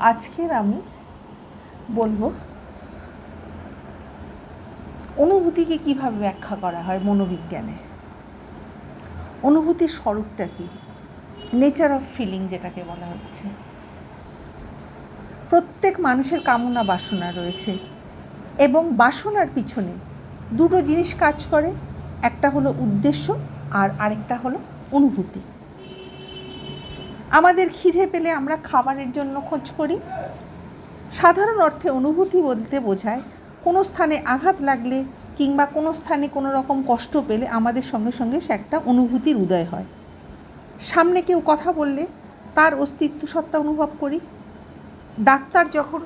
আজকের আমি বলব, অনুভূতিকে কীভাবে ব্যাখ্যা করা হয় মনোবিজ্ঞানে? অনুভূতির স্বরূপটা কি? নেচার অফ ফিলিং যেটাকে বলা হচ্ছে। প্রত্যেক মানুষের কামনা বাসনা রয়েছে এবং বাসনার পিছনে দুটো জিনিস কাজ করে, একটা হলো উদ্দেশ্য আর আরেকটা হলো অনুভূতি। আমাদের খিদে পেলে আমরা খাবারের জন্য খোঁজ করি। সাধারণ অর্থে অনুভূতি বলতে বোঝায়, কোনো স্থানে আঘাত লাগলে কিংবা কোনো স্থানে কোনো রকম কষ্ট পেলে আমাদের সঙ্গে সঙ্গে সে একটা অনুভূতির উদয় হয়। সামনে কেউ কথা বললে তার অস্তিত্ব সত্তা অনুভব করি। ডাক্তার যখন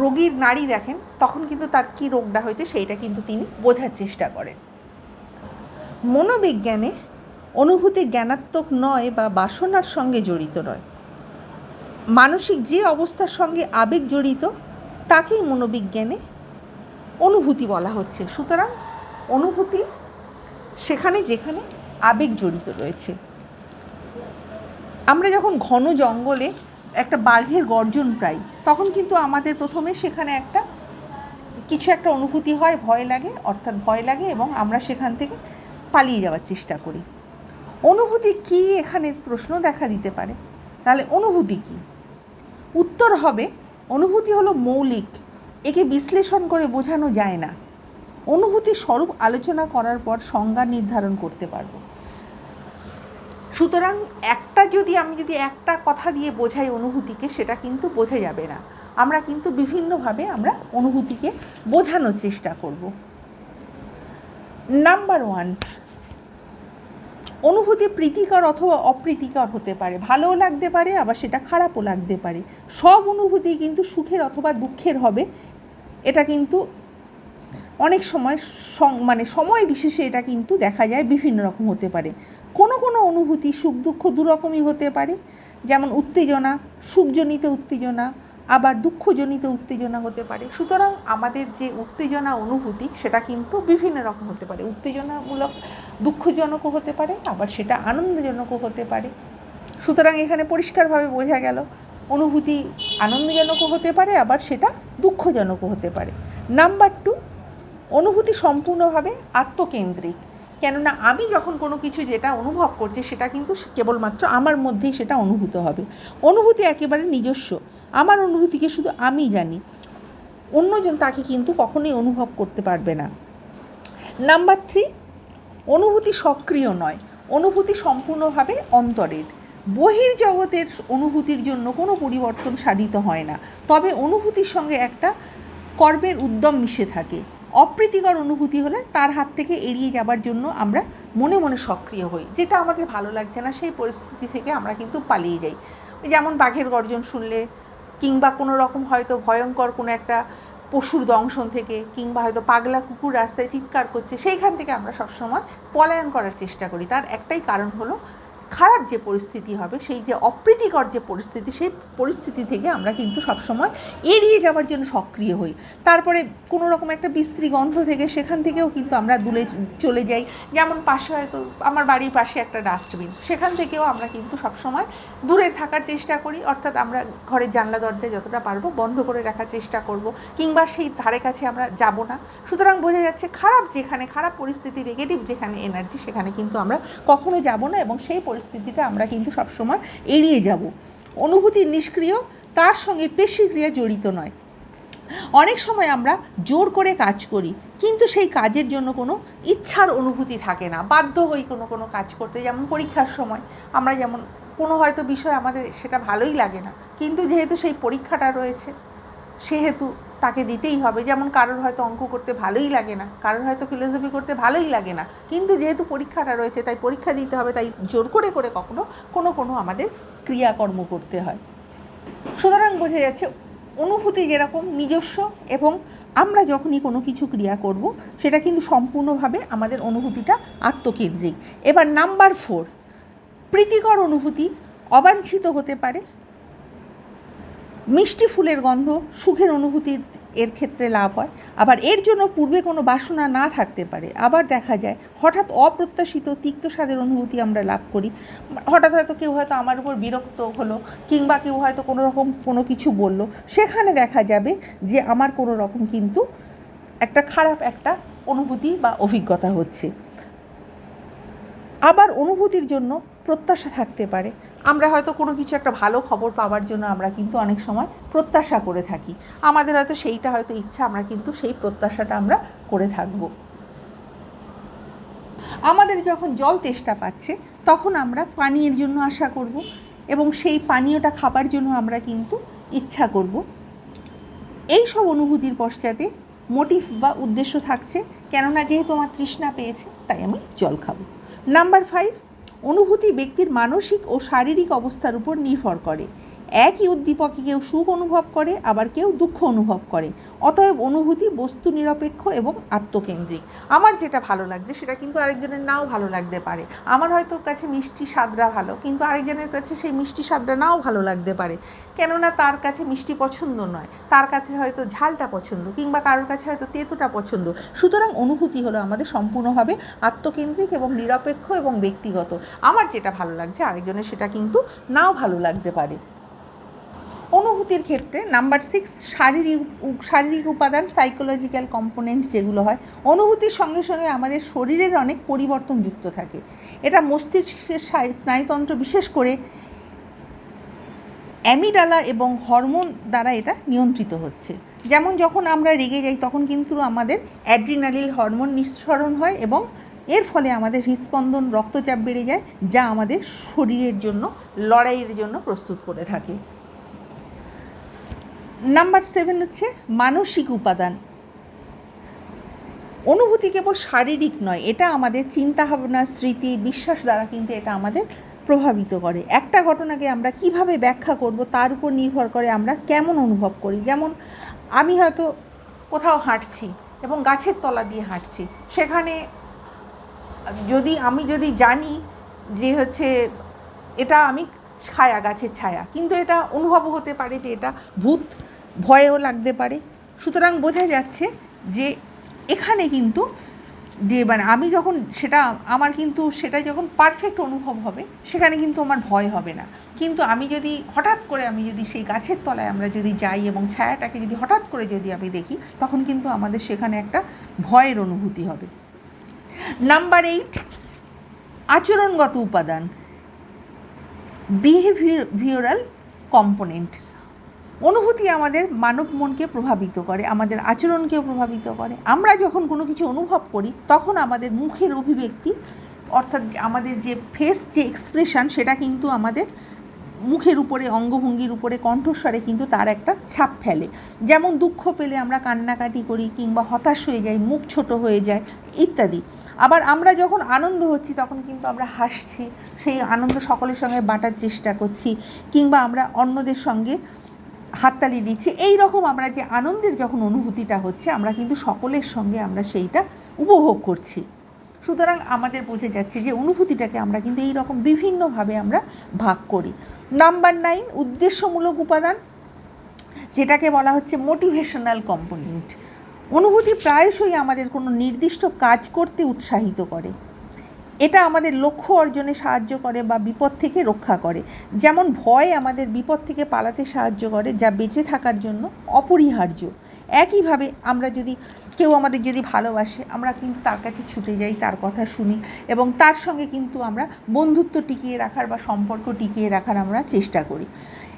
রোগীর নাড়ি দেখেন, তখন কিন্তু তার কী রোগটা হয়েছে সেইটা কিন্তু তিনি বোঝার চেষ্টা করেন। মনোবিজ্ঞানে অনুভূতি জ্ঞানাত্মক নয় বা বাসনার সঙ্গে জড়িত নয়। মানসিক যে অবস্থার সঙ্গে আবেগ জড়িত, তাকেই মনোবিজ্ঞানে অনুভূতি বলা হচ্ছে। সুতরাং অনুভূতি সেখানে যেখানে আবেগ জড়িত রয়েছে। আমরা যখন ঘন জঙ্গলে একটা বাঘের গর্জন পাই, তখন কিন্তু আমাদের প্রথমে সেখানে একটা, কিছু একটা অনুভূতি হয়, ভয় লাগে, অর্থাৎ ভয় লাগে এবং আমরা সেখান থেকে পালিয়ে যাওয়ার চেষ্টা করি। অনুভূতি কি এখানে প্রশ্ন দেখা দিতে পারে? তাহলে অনুভূতি কি? উত্তর হবে, অনুভূতি হলো মৌলিক, একে বিশ্লেষণ করে বোঝানো যায় না। অনুভূতির স্বরূপ আলোচনা করার পর সংজ্ঞা নির্ধারণ করতে পারব। সুতরাং একটা যদি আমি যদি একটা কথা দিয়ে বোঝাই অনুভূতিকে, সেটা কিন্তু বোঝা যাবে না। আমরা কিন্তু বিভিন্নভাবে আমরা অনুভূতিকে বোঝানোর চেষ্টা করব। নাম্বার ওয়ান অনুভূতি প্রীতিকর অথবা অপ্রীতিকর হতে পারে। ভালোও লাগতে পারে, আবার সেটা খারাপও লাগতে পারে। সব অনুভূতি কিন্তু সুখের অথবা দুঃখের হবে। এটা কিন্তু অনেক সময় মানে সময় বিশেষে এটা কিন্তু দেখা যায় বিভিন্ন রকম হতে পারে। কোনো কোনো অনুভূতি সুখ দুঃখ দুরকমই হতে পারে। যেমন উত্তেজনা, সুখজনিত উত্তেজনা আবার দুঃখজনিত উত্তেজনা হতে পারে। সুতরাং আমাদের যে উত্তেজনা অনুভূতি, সেটা কিন্তু বিভিন্ন রকম হতে পারে। উত্তেজনামূলক দুঃখজনকও হতে পারে, আবার সেটা আনন্দজনকও হতে পারে। সুতরাং এখানে পরিষ্কারভাবে বোঝা গেল, অনুভূতি আনন্দজনকও হতে পারে, আবার সেটা দুঃখজনকও হতে পারে। নাম্বার টু, অনুভূতি সম্পূর্ণভাবে আত্মকেন্দ্রিক। কেননা আমি যখন কোনো কিছু যেটা অনুভব করছি, সেটা কিন্তু কেবলমাত্র আমার মধ্যেই সেটা অনুভূত হবে। অনুভূতি একেবারে নিজস্ব। আমার অনুভূতিকে শুধু আমি জানি। অন্যজন তাকে কিন্তু কখনোই অনুভব করতে পারবে না। নাম্বার থ্রি অনুভূতি সক্রিয় নয়। অনুভূতি সম্পূর্ণভাবে অন্তরের। বহির জগতের অনুভূতির জন্য কোনো পরিবর্তন সাধিত হয় না। তবে অনুভূতির সঙ্গে একটা কর্মের উদ্যম মিশে থাকে। অপ্রীতিকর অনুভূতি হলে তার হাত থেকে এড়িয়ে যাবার জন্য আমরা মনে মনে সক্রিয় হই। যেটা আমাদের ভালো লাগছে না, সেই পরিস্থিতি থেকে আমরা কিন্তু পালিয়ে যাই। যেমন বাঘের গর্জন শুনলে কিংবা কোনো রকম হয়তো ভয়ঙ্কর কোনো একটা পশুর দংশন থেকে কিংবা হয়তো পাগলা কুকুর রাস্তায় চিৎকার করছে, সেইখান থেকে আমরা সবসময় পলায়ন করার চেষ্টা করি। তার একটাই কারণ হলো খারাপ যে পরিস্থিতি হবে, সেই যে অপ্রীতিকর যে পরিস্থিতি, সেই পরিস্থিতি থেকে আমরা কিন্তু সবসময় এড়িয়ে যাওয়ার জন্য সক্রিয় হই। তারপরে কোনো রকম একটা বিশ্রী গন্ধ থেকে সেখান থেকেও কিন্তু আমরা দূরে চলে যাই। যেমন পাশে হয়তো আমার বাড়ির পাশে একটা ডাস্টবিন, সেখান থেকেও আমরা কিন্তু সবসময় দূরে থাকার চেষ্টা করি। অর্থাৎ আমরা ঘরের জানলা, দরজায় যতটা পারব বন্ধ করে রাখার চেষ্টা করব, কিংবা সেই ধারে কাছে আমরা যাব না। সুতরাং বোঝা যাচ্ছে খারাপ যেখানে, খারাপ পরিস্থিতি নেগেটিভ যেখানে এনার্জি সেখানে কিন্তু আমরা কখনো যাব না এবং সেই পরিস্থিতিতে আমরা কিন্তু সবসময় এড়িয়ে যাব। অনুভূতি নিষ্ক্রিয়, তার সঙ্গে পেশিক্রিয়া জড়িত নয়। অনেক সময় আমরা জোর করে কাজ করি, কিন্তু সেই কাজের জন্য কোনো ইচ্ছার অনুভূতি থাকে না। বাধ্য হই কোনো কোনো কাজ করতে। যেমন পরীক্ষার সময় আমরা যেমন, কোনো হয়তো বিষয় আমাদের সেটা ভালোই লাগে না। কিন্তু যেহেতু সেই পরীক্ষাটা রয়েছে, সেহেতু তাকে দিতেই হবে। যেমন কারোর হয়তো অঙ্ক করতে ভালোই লাগে না, কারোর হয়তো ফিলোসফি করতে ভালোই লাগে না। কিন্তু যেহেতু পরীক্ষাটা রয়েছে, তাই পরীক্ষা দিতে হবে, তাই জোর করে করে কখনো কোনো কোনো আমাদের ক্রিয়াকর্ম করতে হয়। সুতরাং বোঝা যাচ্ছে অনুভূতি যেরকম নিজস্ব এবং আমরা যখনই কোনো কিছু ক্রিয়া করব, সেটা কিন্তু সম্পূর্ণভাবে আমাদের অনুভূতিটা আত্মকেন্দ্রিক। এবার নাম্বার ফোর প্রীতিকর অনুভূতি অবাঞ্ছিত হতে পারে মিষ্টি ফুলের গন্ধ, সুখের অনুভূতি এর ক্ষেত্রে লাভ হয়। আবার এর জন্য পূর্বে কোনো বাসনা না থাকতে পারে। আবার দেখা যায়, হঠাৎ অপ্রত্যাশিত তিক্ত স্বাদের অনুভূতি আমরা লাভ করি। হঠাৎ হয়তো কেউ হয়তো আমার উপর বিরক্ত হলো কিংবা কেউ হয়তো কোনো রকম কোনো কিছু বলল। সেখানে দেখা যাবে যে আমার কোনো রকম কিন্তু একটা খারাপ একটা অনুভূতি বা অভিজ্ঞতা হচ্ছে। আবার অনুভূতির জন্য প্রত্যাশা থাকতে পারে। আমরা হয়তো কোনো কিছু একটা ভালো খবর পাওয়ার জন্য আমরা কিন্তু অনেক সময় প্রত্যাশা করে থাকি। আমাদের হয়তো সেইটা হয়তো ইচ্ছা, আমরা কিন্তু সেই প্রত্যাশাটা আমরা করে থাকব। আমাদের যখন জল তেষ্টা পাচ্ছে, তখন আমরা পানীয়ের জন্য আশা করব এবং সেই পানীয়টা খাবার জন্য আমরা কিন্তু ইচ্ছা করব। এই সব অনুভূতির পশ্চাতে মোটিভ বা উদ্দেশ্য থাকছে, কেননা যেহেতু আমার তৃষ্ণা পেয়েছে, তাই আমি জল খাব। নাম্বার ফাইভ অনুভূতি ব্যক্তির মানসিক ও শারীরিক অবস্থার উপর নির্ভর করে। একই উদ্দীপকে কেউ সুখ অনুভব করে, আবার কেউ দুঃখ অনুভব করে। অতএব অনুভূতি বস্তু নিরপেক্ষ এবং আত্মকেন্দ্রিক। আমার যেটা ভালো লাগছে, সেটা কিন্তু আরেকজনের নাও ভালো লাগতে পারে। আমার হয়তো কাছে মিষ্টি স্বাদটা ভালো, কিন্তু আরেকজনের কাছে সেই মিষ্টি স্বাদটা নাও ভালো লাগতে পারে। কেননা তার কাছে মিষ্টি পছন্দ নয়। তার কাছে হয়তো ঝালটা পছন্দ, কিংবা কারোর কাছে হয়তো তেঁতোটা পছন্দ। সুতরাং অনুভূতি হলো আমাদের সম্পূর্ণভাবে আত্মকেন্দ্রিক এবং নিরপেক্ষ এবং ব্যক্তিগত। আমার যেটা ভালো লাগছে, আরেকজনের সেটা কিন্তু নাও ভালো লাগতে পারে। অনুভূতির ক্ষেত্রে নাম্বার সিক্স শারীরিক শারীরিক উপাদান সাইকোলজিক্যাল কম্পোনেন্ট যেগুলো হয়, অনুভূতির সঙ্গে সঙ্গে আমাদের শরীরের অনেক পরিবর্তন যুক্ত থাকে। এটা মস্তিষ্কের স্নায়ুতন্ত্র বিশেষ করে অ্যামিডালা এবং হরমোন দ্বারা এটা নিয়ন্ত্রিত হচ্ছে। যেমন যখন আমরা রেগে যাই, তখন কিন্তু আমাদের অ্যাড্রিনালিল হরমোন নিঃসরণ হয় এবং এর ফলে আমাদের হৃদস্পন্দন, রক্তচাপ বেড়ে যায়, যা আমাদের শরীরের জন্য, লড়াইয়ের জন্য প্রস্তুত করে থাকে। নাম্বার সেভেন হচ্ছে মানসিক উপাদান। অনুভূতি কেবল শারীরিক নয়, এটা আমাদের চিন্তাভাবনা, স্মৃতি, বিশ্বাস দ্বারা কিন্তু এটা আমাদের প্রভাবিত করে। একটা ঘটনাকে আমরা কীভাবে ব্যাখ্যা করব, তার উপর নির্ভর করে আমরা কেমন অনুভব করি। যেমন, আমি হয়তো কোথাও হাঁটছি এবং গাছের তলা দিয়ে হাঁটছি। সেখানে যদি, আমি যদি জানি যে হচ্ছে এটা আমি ছায়া, গাছের ছায়া, কিন্তু এটা অনুভব হতে পারে যে এটা ভূত ভয়ও লাগতে পারে। সুতরাং বোঝা যাচ্ছে যে এখানে কিন্তু যে মানে আমি যখন সেটা, আমার কিন্তু সেটা যখন পারফেক্ট অনুভব হবে, সেখানে কিন্তু আমার ভয় হবে না। কিন্তু আমি যদি হঠাৎ করে আমি যদি সেই গাছের তলায় আমরা যদি যাই এবং ছায়াটাকে যদি হঠাৎ করে যদি আমি দেখি, তখন কিন্তু আমাদের সেখানে একটা ভয়ের অনুভূতি হবে। নাম্বার এইট আচরণগত উপাদান বিহেভিওরাল কম্পোনেন্ট অনুভূতি আমাদের মানব মনকে প্রভাবিত করে, আমাদের আচরণকেও প্রভাবিত করে। আমরা যখন কোনো কিছু অনুভব করি, তখন আমাদের মুখের অভিব্যক্তি, অর্থাৎ আমাদের যে ফেস যে এক্সপ্রেশন সেটা কিন্তু আমাদের মুখের উপরে, অঙ্গভঙ্গির উপরে, কণ্ঠস্বরে কিন্তু তার একটা ছাপ ফেলে। যেমন দুঃখ পেলে আমরা কান্নাকাটি করি কিংবা হতাশ হয়ে যাই, মুখ ছোট হয়ে যায় ইত্যাদি। আবার আমরা যখন আনন্দ হচ্ছি, তখন কিন্তু আমরা হাসছি, সেই আনন্দ সকলের সঙ্গে বাঁটার চেষ্টা করছি কিংবা আমরা অন্যদের সঙ্গে হাততালি দিচ্ছি। এই রকম আমরা যে আনন্দের যখন অনুভূতিটা হচ্ছে, আমরা কিন্তু সকলের সঙ্গে আমরা সেইটা উপভোগ করছি। সুতরাং আমাদের বোঝা যাচ্ছে যে অনুভূতিটাকে আমরা কিন্তু এই রকম বিভিন্নভাবে আমরা ভাগ করি। নাম্বার নাইন উদ্দেশ্যমূলক উপাদান, যেটাকে বলা হচ্ছে মোটিভেশনাল কম্পোনেন্ট অনুভূতি প্রায়শই আমাদের কোনো নির্দিষ্ট কাজ করতে উৎসাহিত করে। এটা আমাদের লক্ষ্য অর্জনে সাহায্য করে বা বিপদ থেকে রক্ষা করে। যেমন ভয় আমাদের বিপদ থেকে পালাতে সাহায্য করে, যা বেঁচে থাকার জন্য অপরিহার্য। একইভাবে আমরা যদি কেউ আমাদের যদি ভালোবাসে, আমরা কিন্তু তার কাছে ছুটে যাই, তার কথা শুনি এবং তার সঙ্গে কিন্তু আমরা বন্ধুত্ব টিকিয়ে রাখার বা সম্পর্ক টিকিয়ে রাখার আমরা চেষ্টা করি।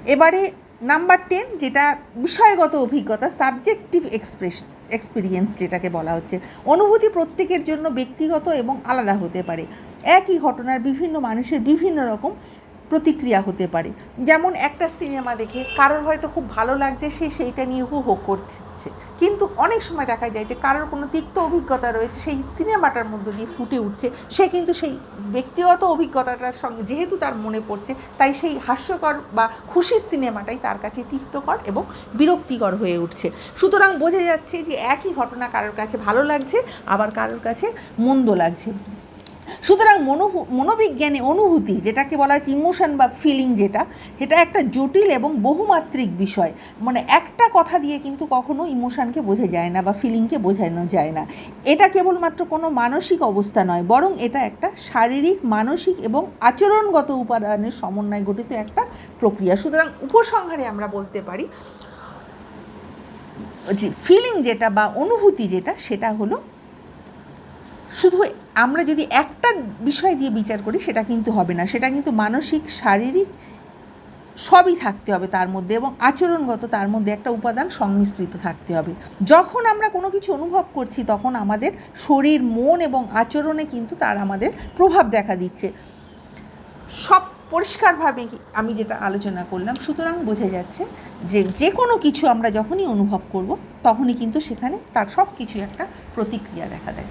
এবারে নাম্বার টেন যেটা বিষয়গত অভিজ্ঞতা সাবজেক্টিভ এক্সপ্রেশন এক্সপিরিয়েন্স যেটাকে বলা হচ্ছে। অনুভূতি প্রত্যেকের জন্য ব্যক্তিগত এবং আলাদা হতে পারে। একই ঘটনার বিভিন্ন মানুষের বিভিন্ন রকম প্রতিক্রিয়া হতে পারে। যেমন একটা সিনেমা দেখে কারোর হয়তো খুব ভালো লাগছে, সে সেইটা নিয়ে উপভোগ করছে। কিন্তু অনেক সময় দেখা যায় যে কারোর কোনো তিক্ত অভিজ্ঞতা রয়েছে, সেই সিনেমাটার মধ্যে দিয়ে ফুটে উঠছে। সে কিন্তু সেই ব্যক্তিগত অভিজ্ঞতাটার সঙ্গে, যেহেতু তার মনে পড়ছে, তাই সেই হাস্যকর বা খুশির সিনেমাটাই তার কাছে তিক্তকর এবং বিরক্তিকর হয়ে উঠছে। সুতরাং বোঝা যাচ্ছে যে একই ঘটনা কারোর কাছে ভালো লাগছে, আবার কারোর কাছে মন্দ লাগছে। সুতরাং মনো মনোবিজ্ঞানে অনুভূতি, যেটাকে বলা হচ্ছে ইমোশন বা ফিলিং যেটা, সেটা একটা জটিল এবং বহুমাত্রিক বিষয়। মানে একটা কথা দিয়ে কিন্তু কখনো ইমোশনকে বোঝা যায় না বা ফিলিংকে বোঝানো যায় না। এটা কেবলমাত্র কোনো মানসিক অবস্থা নয়, বরং এটা একটা শারীরিক, মানসিক এবং আচরণগত উপাদানের সমন্বয় গঠিত একটা প্রক্রিয়া। সুতরাং উপসংহারে আমরা বলতে পারি ফিলিং যেটা বা অনুভূতি যেটা, সেটা হলো শুধু আমরা যদি একটা বিষয় দিয়ে বিচার করি, সেটা কিন্তু হবে না। সেটা কিন্তু মানসিক, শারীরিক সবই থাকতে হবে তার মধ্যে এবং আচরণগত তার মধ্যে একটা উপাদান সংমিশ্রিত থাকতে হবে। যখন আমরা কোনো কিছু অনুভব করছি, তখন আমাদের শরীর, মন এবং আচরণে কিন্তু তার আমাদের প্রভাব দেখা দিচ্ছে। সব পরিষ্কারভাবে আমি যেটা আলোচনা করলাম, সুতরাং বোঝা যাচ্ছে যে যে কোনো কিছু আমরা যখনই অনুভব করব, তখনই কিন্তু সেখানে তার সব কিছু একটা প্রতিক্রিয়া দেখা দেয়।